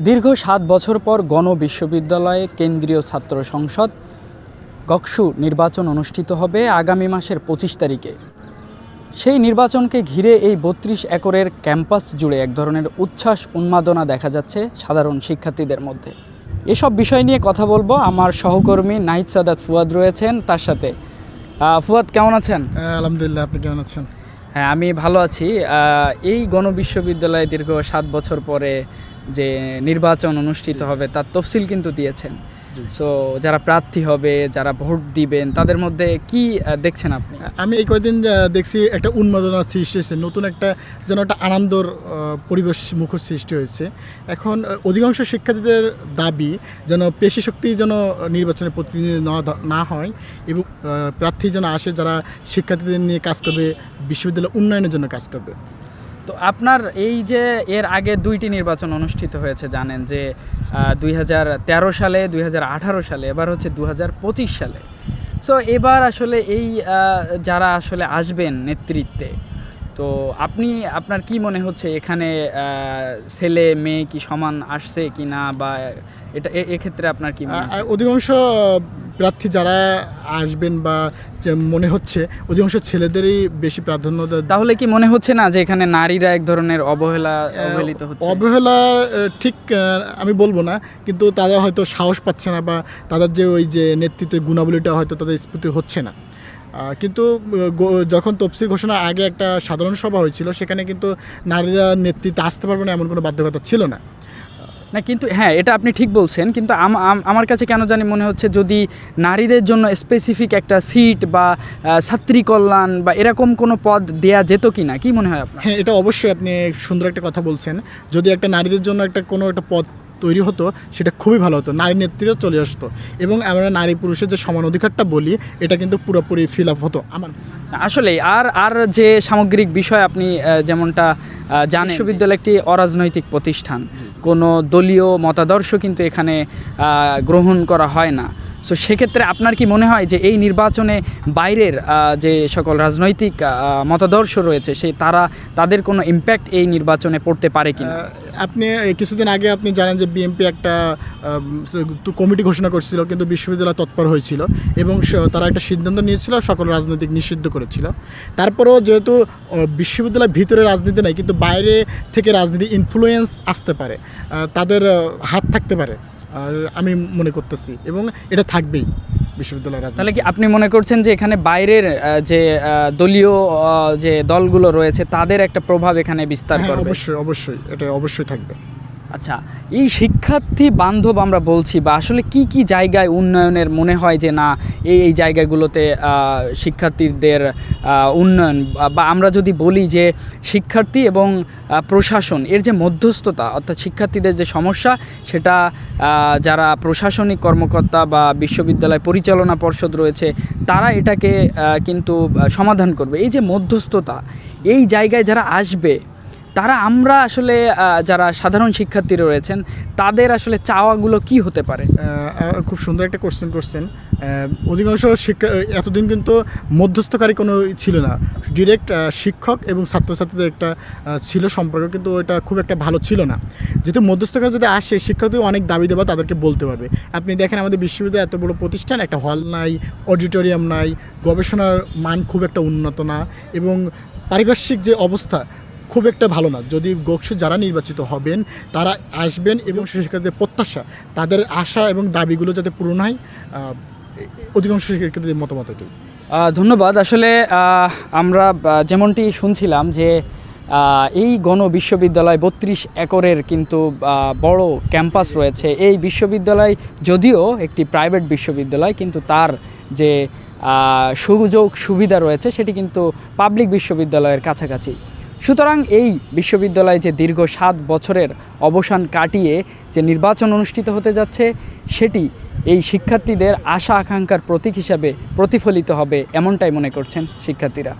দীর্ঘ সাত বছর পর গণ বিশ্ববিদ্যালয়ে কেন্দ্রীয় ছাত্র সংসদ গকসু নির্বাচন অনুষ্ঠিত হবে আগামী মাসের পঁচিশ তারিখে। সেই নির্বাচনকে ঘিরে এই বত্রিশ একরের ক্যাম্পাস জুড়ে এক ধরনের উচ্ছ্বাস উন্মাদনা দেখা যাচ্ছে সাধারণ শিক্ষার্থীদের মধ্যে। এসব বিষয় নিয়ে কথা বলব। আমার সহকর্মী নাহিদ সাদাত ফুয়াদ রয়েছেন তার সাথে। ফুয়াদ কেমন আছেন? হ্যাঁ, আলহামদুলিল্লাহ আপনি কেমন আছেন? হ্যাঁ আমি ভালো আছি। এই গণবিশ্ববিদ্যালয়ে দীর্ঘ সাত বছর পরে যে নির্বাচন অনুষ্ঠিত হবে তার তফসিল কিন্তু দিয়েছেন। সো যারা প্রার্থী হবে যারা ভোট দিবেন তাদের মধ্যে কি দেখছেন আপনি? আমি এই কয়েকদিন দেখছি একটা উন্মাদনার সৃষ্টি হয়েছে নতুন একটা যেন একটা আনন্দর পরিবেশ মুখর সৃষ্টি হয়েছে। এখন অধিকাংশ শিক্ষার্থীদের দাবি যেন পেশি শক্তি যেন নির্বাচনে প্রতিনিধি না না হয় এবং প্রার্থী যেন আসে যারা শিক্ষার্থীদের নিয়ে কাজ করবে বিশ্ববিদ্যালয় উন্নয়নের জন্য কাজ করবে। তো আপনার এই যে এর আগে দুইটি নির্বাচন অনুষ্ঠিত হয়েছে জানেন যে দুই হাজার তেরো সালে দুই হাজার আঠারো সালে এবার হচ্ছে দু হাজার পঁচিশ সালে সো এবার আসলে এই যারা আসলে আসবেন নেতৃত্বে তো আপনি আপনার কি মনে হচ্ছে এখানে ছেলে মেয়ে কি সমান আসছে কি না বা এটা এক্ষেত্রে আপনার কি? অধিকাংশ প্রার্থী যারা আসবেন বা যে মনে হচ্ছে অধিকাংশ ছেলেদেরই বেশি প্রাধান্য তাহলে কি মনে হচ্ছে না যে এখানে নারীরা এক ধরনের অবহেলা অবহেলিত হচ্ছে? অবহেলা ঠিক আমি বলব না কিন্তু তারা হয়তো সাহস পাচ্ছে না বা তাদের যে ওই যে নেতৃত্বের গুণাবলীটা হয়তো তাদের স্ফূর্তি হচ্ছে না। কিন্তু যখন তফসিল ঘোষণা আগে একটা সাধারণ সভা হয়েছিল সেখানে কিন্তু নারীরা নেতৃত্বে আসতে পারবে না এমন কোনো বাধ্যকতা ছিল না। না, কিন্তু হ্যাঁ এটা আপনি ঠিক বলছেন, কিন্তু আম- আম- আমার কাছে কেন জানি মনে হচ্ছে যদি নারীদের জন্য স্পেসিফিক একটা সিট বা ছাত্রী কল্যাণ বা এরকম কোনো পদ দেয়া যেত কি না কি মনে হয় আপনার? হ্যাঁ এটা অবশ্যই আপনি সুন্দর একটা কথা বলছেন। যদি একটা নারীদের জন্য একটা কোনো একটা পদ তৈরি হতো, সেটা খুবই ভালো হতো। নারী নেত্রীও চলে আসতো। এবং আমরা নারী পুরুষের যে সমান অধিকারটা বলি, এটা কিন্তু পুরোপুরি ফিল আপ হতো। আমার আসলে আর আর যে সামগ্রিক বিষয় আপনি যেমনটা জান বিশ্ববিদ্যালয় একটি অরাজনৈতিক প্রতিষ্ঠান। কোনো দলীয় মতাদর্শ কিন্তু এখানে গ্রহণ করা হয় না। সো সেক্ষেত্রে আপনার কি মনে হয় যে এই নির্বাচনে বাইরের যে সকল রাজনৈতিক মতাদর্শ রয়েছে, সেই তারা, তাদের কোনো ইম্প্যাক্ট এই নির্বাচনে পড়তে পারে কি আপনি কিছুদিন আগে আপনি জানেন যে বিএমপি একটা কমিটি ঘোষণা করছিল, কিন্তু বিশ্ববিদ্যালয় তৎপর হয়েছিল এবং তারা একটা সিদ্ধান্ত নিয়েছিল, সকল রাজনৈতিক নিষিদ্ধ করেছিল। তারপরেও যেহেতু বিশ্ববিদ্যালয়ের ভিতরে রাজনীতি নাই, কিন্তু বাইরে থেকে রাজনীতি ইনফ্লুয়েন্স আসতে পারে তাদের হাত থাকতে পারে। আমি মনে করতেছি এবং এটা থাকবেই বিশ্ববিদ্যালয়ের তাহলে কি আপনি মনে করছেন যে এখানে বাইরের যে দলীয় যে দলগুলো রয়েছে তাদের একটা প্রভাব এখানে বিস্তার হ্যাঁ, করবে? অবশ্যই অবশ্যই এটা অবশ্যই থাকবে। আচ্ছা এই শিক্ষার্থী বান্ধব আমরা বলছি বা আসলে কি কি জায়গায় উন্নয়নের মনে হয় যে না, এই এই জায়গাগুলোতে শিক্ষার্থীদের উন্নয়ন বা- আমরা যদি বলি যে শিক্ষার্থী এবং প্রশাসন এর যে মধ্যস্থতা অর্থাৎ শিক্ষার্থীদের যে সমস্যা সেটা যারা প্রশাসনিক কর্মকর্তা বা বিশ্ববিদ্যালয় পরিচালনা পর্ষদ রয়েছে তারা এটাকে কিন্তু সমাধান করবে। এই যে মধ্যস্থতা, এই জায়গায় যারা আসবে তারা আমরা আসলে যারা সাধারণ শিক্ষার্থী রয়েছেন, তাদের আসলে চাওয়াগুলো কি হতে পারে? খুব সুন্দর একটা কোশ্চেন করছেন। অধিকাংশ শিক্ষা, এতদিন কিন্তু মধ্যস্থকারী কোনো ছিল না। ডিরেক্ট শিক্ষক এবং ছাত্রছাত্রীদের একটা ছিল সম্পর্ক, কিন্তু ওটা খুব একটা ভালো ছিল না। যেহেতু মধ্যস্থকারী যদি আসে শিক্ষার্থী অনেক দাবি দেবা তাদেরকে বলতে পারবে। আপনি দেখেন আমাদের বিশ্ববিদ্যালয় এত বড় প্রতিষ্ঠান, একটা হল নাই, অডিটোরিয়াম নাই, গবেষণার মান খুব একটা উন্নত না এবং পারিপার্শ্বিক যে অবস্থা খুব একটা ভালো না। যদি গোকসু যারা নির্বাচিত হবেন তারা আসবেন এবং শিক্ষার্থীদের প্রত্যাশা তাদের আশা এবং দাবিগুলো যাতে পূরণ হয় অধিকাংশ শিক্ষার্থীদের মতামত আহ, ধন্যবাদ। আসলে আমরা যেমনটি শুনছিলাম যে এই গণ বিশ্ববিদ্যালয় বত্রিশ একরের কিন্তু বড় ক্যাম্পাস রয়েছে। এই বিশ্ববিদ্যালয় যদিও একটি প্রাইভেট বিশ্ববিদ্যালয় কিন্তু তার যে সুযোগ সুবিধা রয়েছে সেটি কিন্তু পাবলিক বিশ্ববিদ্যালয়ের কাছাকাছি। সুতরাং এই বিশ্ববিদ্যালয়ে যে দীর্ঘ সাত বছরের অবসান কাটিয়ে যে নির্বাচন অনুষ্ঠিত হতে যাচ্ছে, সেটি এই শিক্ষার্থীদের আশা আকাঙ্ক্ষার প্রতীক হিসাবে প্রতিফলিত হবে, এমনটাই মনে করছেন শিক্ষার্থীরা।